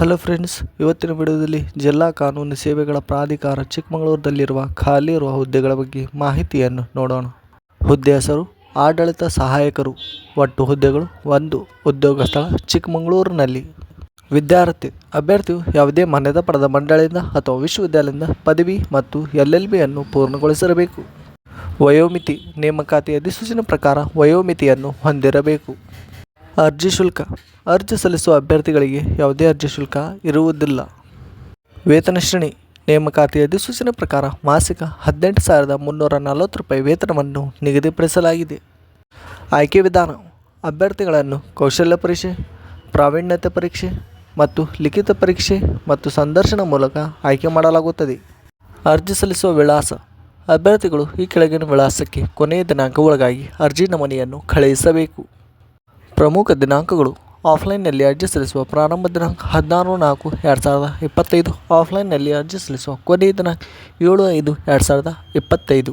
Hello friends, ಇವತ್ತಿನ ವಿಡಿಯೋದಲ್ಲಿ ಜಿಲ್ಲಾ ಕಾನೂನು ಸೇವೆಗಳ ಪ್ರಾಧಿಕಾರ ಚಿಕ್ಕಮಗಳೂರಿನಲ್ಲಿರುವ ಖಾಲಿ ಇರುವ ಹುದ್ದೆಗಳ ಬಗ್ಗೆ ಮಾಹಿತಿಯನ್ನು ನೋಡೋಣ. ಹುದ್ದೆ ಹೆಸರು, ಆಡಳಿತ ಸಹಾಯಕರು. ಒಟ್ಟು ಹುದ್ದೆಗಳು ಒಂದು ಉದ್ಯೋಗ ಸ್ಥಳ ಚಿಕ್ಕಮಗಳೂರಿನಲ್ಲಿ. ವಿದ್ಯಾರ್ಥಿ, ಅಭ್ಯರ್ಥಿಯು ಯಾವುದೇ ಮಾನ್ಯತೆ ಪಡೆದ ಮಂಡಳಿಯಿಂದ ಅಥವಾ ವಿಶ್ವವಿದ್ಯಾಲಯದಿಂದ ಪದವಿ ಮತ್ತು ಎಲ್ ಎಲ್ ಬಿಯನ್ನು ಪೂರ್ಣಗೊಳಿಸಿರಬೇಕು. ವಯೋಮಿತಿ ನೇಮಕಾತಿ ಅಧಿಸೂಚನೆ ಪ್ರಕಾರ ವಯೋಮಿತಿಯನ್ನು ಹೊಂದಿರಬೇಕು. ಅರ್ಜಿ ಶುಲ್ಕ. ಅರ್ಜಿ ಸಲ್ಲಿಸುವ ಅಭ್ಯರ್ಥಿಗಳಿಗೆ ಯಾವುದೇ ಅರ್ಜಿ ಶುಲ್ಕ ಇರುವುದಿಲ್ಲ. ವೇತನ ಶ್ರೇಣಿ, ನೇಮಕಾತಿ ಅಧಿಸೂಚನೆ ಪ್ರಕಾರ ಮಾಸಿಕ ಹದಿನೆಂಟು ಸಾವಿರದ ಮುನ್ನೂರ ನಲವತ್ತು ರೂಪಾಯಿ ವೇತನವನ್ನು ನಿಗದಿಪಡಿಸಲಾಗಿದೆ. ಆಯ್ಕೆ ವಿಧಾನ, ಅಭ್ಯರ್ಥಿಗಳನ್ನು ಕೌಶಲ್ಯ ಪರೀಕ್ಷೆ, ಪ್ರಾವೀಣ್ಯತೆ ಪರೀಕ್ಷೆ ಮತ್ತು ಲಿಖಿತ ಪರೀಕ್ಷೆ ಮತ್ತು ಸಂದರ್ಶನ ಮೂಲಕ ಆಯ್ಕೆ ಮಾಡಲಾಗುತ್ತದೆ. ಅರ್ಜಿ ಸಲ್ಲಿಸುವ ವಿಳಾಸ, ಅಭ್ಯರ್ಥಿಗಳು ಈ ಕೆಳಗಿನ ವಿಳಾಸಕ್ಕೆ ಕೊನೆಯ ದಿನಾಂಕ ಒಳಗಾಗಿ ಅರ್ಜಿ ನಮೂನೆಯನ್ನು ಕಳುಹಿಸಬೇಕು. ಪ್ರಮುಖ ದಿನಾಂಕಗಳು. ಆಫ್ಲೈನ್ನಲ್ಲಿ ಅರ್ಜಿ ಸಲ್ಲಿಸುವ ಪ್ರಾರಂಭ ದಿನಾಂಕ ಹದಿನಾರು ನಾಲ್ಕು, ಎರಡು ಸಾವಿರದ ಇಪ್ಪತ್ತೈದು. ಆಫ್ಲೈನ್ನಲ್ಲಿ ಅರ್ಜಿ ಸಲ್ಲಿಸುವ ಕೊನೆಯ ದಿನಾಂಕ ಏಳು ಐದು, ಎರಡು ಸಾವಿರದ ಇಪ್ಪತ್ತೈದು.